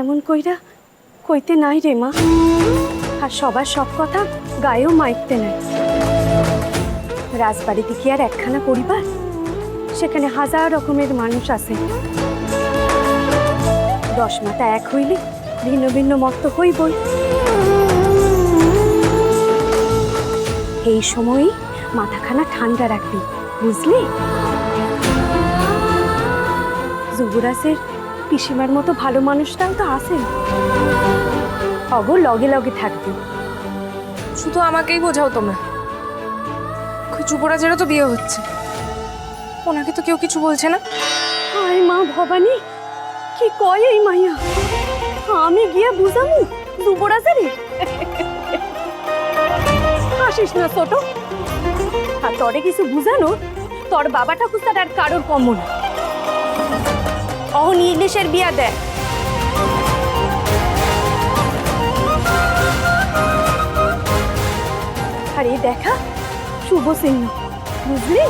এমন কইরা কইতে নাই রে মা। আর সবার সব কথা গায়েও মাইকতে নাই। রাজবাড়িতে কি আর একখানা পরিবার? সেখানে হাজার রকমের মানুষ আছে। দশ মাথা এক হইলে ভিন্ন ভিন্ন মত হইবই। এই সময়ই মাথাখানা ঠান্ডা রাখবি, বুঝলি? যুবরাজের পিসিমার মতো ভালো মানুষটাও তো আছেন অগ লগে লগে থাকবে। শুধু আমাকেই বোঝাও তোমরা। যুবরাজেরও তো বিয়ে হচ্ছে। ওনাকে তো কেউ কিছু বলছে না। হায় মা ভবানী কি কয় এই মাইয়া? আমি গিয়ে বুঝামু যুবরাজেরই? আসিস না ছোট। আর তরে কিছু বুঝানো তোর বাবা ঠাকুর আর কারোর কম না। অহন ইলিশের বিয়া দেয় আর এই দেখা শুভ চিহ্ন বুঝলি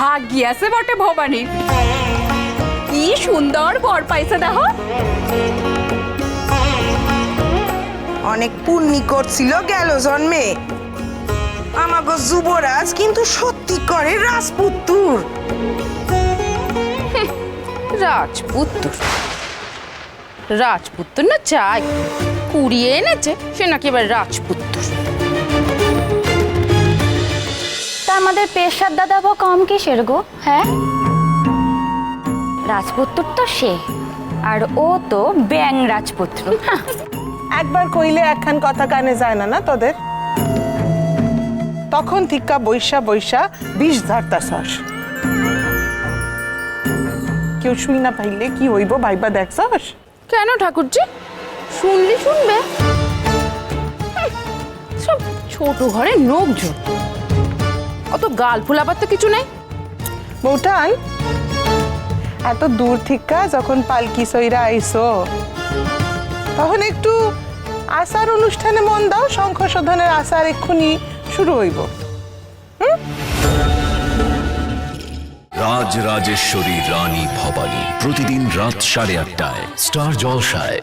ভাগিয়াছে বটে ভবানীর কি সুন্দর বর পাইছে দেখো। অনেক পুণ্যি করছিল গেল জন্মে। আমাগো যুবরাজ কিন্তু সত্যি করে রাজপুত্তুর। রাজপুত্র রাজপুত্র না চাই। কুড়িয়ে এনেছে সে নাকি এবার রাজপুত্র তা আমাদের পেশার দাদা বা কম কিসের গো হ্যাঁ? রাজপুত্র তো সে আর ও তো ব্যাং রাজপুত্র। একবার কইলে একখান কথা কানে যায় না না তোদের? তখন থিক্কা বৈশা বৈশা বিষ ধারতা সস কেউ শুই না পাইলে কি হইব ভাইবা দেখছস কেন ঠাকুরজি? শুনলি শুনবে? সব ছোট ঘরে ঝোঁক অত গাল ফুলাবার তো কিছু নেই। বৌটান এত দূর থিক্কা যখন পালকি সইরা আইসো তখন একটু আচার অনুষ্ঠানে মন দাও শঙ্খ শোধনের আচার এক্ষুনি শুরু হইব। রাজ রাজেশ্বরী রানী ভবানী প্রতিদিন রাত সাড়ে আটটায় স্টার জলসায়।